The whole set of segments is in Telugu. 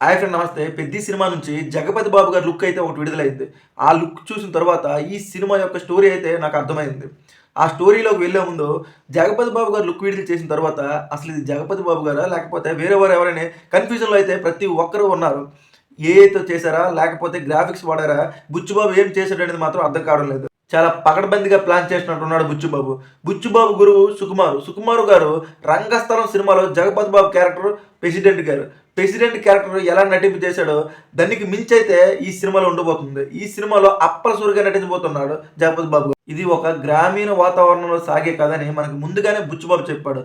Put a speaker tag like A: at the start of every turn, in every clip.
A: హాయ్ ఫ్రెండ్ నమస్తే. పెద్ద సినిమా నుంచి జగపతి బాబు గారి లుక్ అయితే ఒకటి విడుదలైంది. ఆ లుక్ చూసిన తర్వాత ఈ సినిమా యొక్క స్టోరీ అయితే నాకు అర్థమైంది. ఆ స్టోరీలోకి వెళ్ళే ముందు జగపతి బాబు గారు లుక్ విడుదల చేసిన తర్వాత అసలు ఇది జగపతి బాబు గారా లేకపోతే వేరే వారు ఎవరైనా కన్ఫ్యూజన్లో అయితే ప్రతి ఒక్కరూ ఉన్నారు. ఏతో చేశారా లేకపోతే గ్రాఫిక్స్ వాడారా బుచ్చుబాబు ఏం చేశాడు అనేది మాత్రం అర్థం కావడం లేదు. చాలా పకడ్బందీగా ప్లాన్ చేసినట్టున్నాడు బుచ్చుబాబు. బుచ్చుబాబు గురువు సుకుమారు. సుకుమారు గారు రంగస్థలం సినిమాలో జగపతి బాబు క్యారెక్టర్ ప్రెసిడెంట్ గారు. ప్రెసిడెంట్ క్యారెక్టర్ ఎలా నటింపు చేశాడో దానికి మించి అయితే ఈ సినిమాలో ఉండబోతుంది. ఈ సినిమాలో అప్పలసూరిగా నటించబోతున్నాడు జగపతి బాబు ఇది ఒక గ్రామీణ వాతావరణంలో సాగే కథని మనకు ముందుగానే బుచ్చుబాబు చెప్పాడు.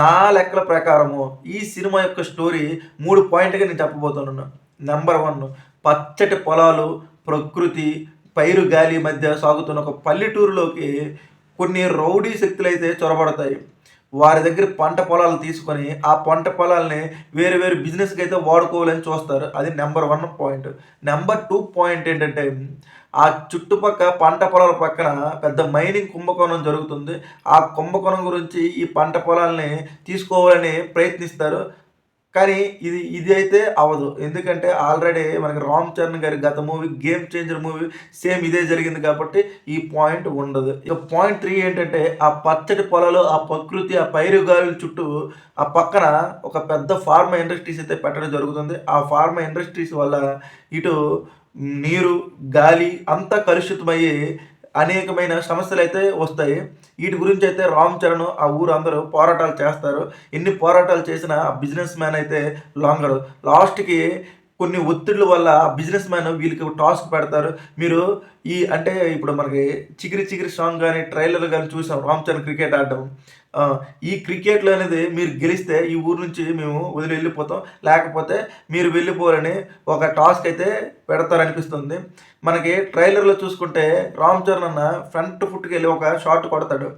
A: నా లెక్కల ప్రకారము ఈ సినిమా యొక్క స్టోరీ మూడు పాయింట్గా నేను చెప్పబోతున్నాను. నెంబర్ వన్ పచ్చటి పొలాలు ప్రకృతి పైరు గాలి మధ్య సాగుతున్న ఒక పల్లెటూరులోకి కొన్ని రౌడీ శక్తులు అయితే చొరబడతాయి. వారి దగ్గర పంట పొలాలు తీసుకొని ఆ పంట పొలాలని వేరే వేరే బిజినెస్కి అయితే వాడుకోవాలని చూస్తారు. అది number one point. Number two point ఏంటంటే ఆ చుట్టుపక్క పంట పొలాల పక్కన పెద్ద మైనింగ్ కుంభకోణం జరుగుతుంది. ఆ కుంభకోణం గురించి ఈ పంట పొలాల్ని తీసుకోవాలని ప్రయత్నిస్తారు. కానీ ఇది ఇది అయితే అవ్వదు. ఎందుకంటే ఆల్రెడీ మనకి రామ్ చరణ్ గారి గత movie Game Changer movie same ఇదే జరిగింది కాబట్టి ఈ పాయింట్ ఉండదు. ఇక పాయింట్ త్రీ ఏంటంటే ఆ పచ్చటి పొలాలు ఆ ప్రకృతి ఆ పైరు గాలి చుట్టూ ఆ పక్కన ఒక పెద్ద ఫార్మా ఇండస్ట్రీస్ అయితే పెట్టడం జరుగుతుంది. ఆ ఫార్మా ఇండస్ట్రీస్ వల్ల ఇటు నీరు గాలి అంతా కలుషితమయ్యి అనేకమైన సమస్యలు అయితే వస్తాయి. వీటి గురించి అయితే రామ్ చరణ్ ఆ ఊరు అందరూ పోరాటాలు చేస్తారు. ఎన్ని పోరాటాలు చేసినా ఆ బిజినెస్ మ్యాన్ అయితే లాంగడు. లాస్ట్కి కొన్ని ఒత్తిళ్ళ వల్ల బిజినెస్ మ్యాన్ వీళ్ళకి టాస్క్ పెడతారు. మీరు ఈ అంటే ఇప్పుడు మనకి చిగిరి చిగిరి సాంగ్ కానీ ట్రైలర్ కానీ చూసాం. రామ్ చరణ్ క్రికెట్ ఆడటం ఈ క్రికెట్లో అనేది మీరు గెలిస్తే ఈ ఊరు నుంచి మేము వదిలి వెళ్ళిపోతాం. లేకపోతే మీరు వెళ్ళిపోరని ఒక టాస్క్ అయితే పెడతారనిపిస్తుంది. మనకి ట్రైలర్లో చూసుకుంటే రామ్ చరణ్ అన్న ఫ్రంట్ ఫుట్కి వెళ్ళి ఒక షాట్ కొడతాడు.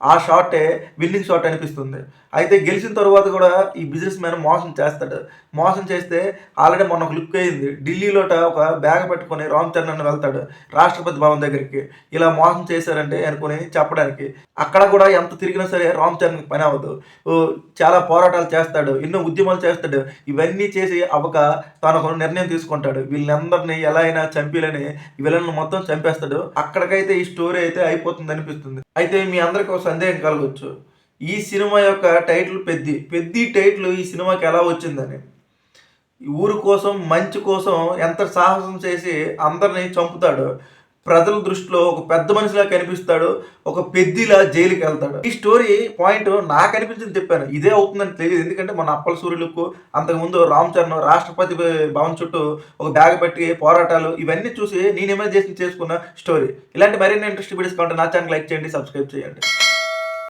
A: ఆ షాటే విన్నింగ్ షాట్ అనిపిస్తుంది. అయితే గెలిచిన తర్వాత కూడా ఈ బిజినెస్ మ్యాన్ మోసం చేస్తాడు. మోసం చేస్తే ఆల్రెడీ మొన్న ఒక లుక్ అయింది. ఢిల్లీలోట ఒక బ్యాగ్ పెట్టుకొని రామ్ చరణ్ వెళ్తాడు రాష్ట్రపతి భవన్ దగ్గరికి. ఇలా మోసం చేశారంటే అనుకుని చెప్పడానికి. అక్కడ కూడా ఎంత తిరిగినా సరే రామ్ చరణ్ పని అవ్వదు. చాలా పోరాటాలు చేస్తాడు. ఎన్నో ఉద్యమాలు చేస్తాడు. ఇవన్నీ చేసి అవ్వక తాను ఒక నిర్ణయం తీసుకుంటాడు. వీళ్ళందరినీ ఎలా అయినా చంపిలని వీళ్ళని మొత్తం చంపేస్తాడు. అక్కడికైతే ఈ స్టోరీ అయితే అయిపోతుంది అనిపిస్తుంది. అయితే మీ అందరికి ఒక సందేహం కలగవచ్చు ఈ సినిమా యొక్క టైటిల్ పెద్ది పెద్ది టైటిల్ ఈ సినిమాకి ఎలా వచ్చిందని. ఊరు కోసం మంచి కోసం ఎంత సాహసం చేసి అందరినీ చంపుతాడు. ప్రజల దృష్టిలో ఒక పెద్ద మనిషిలా కనిపిస్తాడు ఒక పెద్దిలా జైలుకి వెళ్తాడు. ఈ స్టోరీ పాయింట్ నాకు అనిపించింది చెప్పాను. ఇదే అవుతుందని తెలియదు. ఎందుకంటే మన అప్పల సూర్యులకు అంతకుముందు రామ్ చరణ్ రాష్ట్రపతి భవన్ చుట్టూ ఒక బ్యాగ్ పెట్టి పోరాటాలు ఇవన్నీ చూసి నేను ఇమాజినేషన్ చేసుకున్న స్టోరీ. ఇలాంటి మరిన్ని ఇంట్రెస్ట్ వీడియోస్ కావాలంటే నా ఛానల్ లైక్ చేయండి సబ్స్క్రైబ్ చేయండి.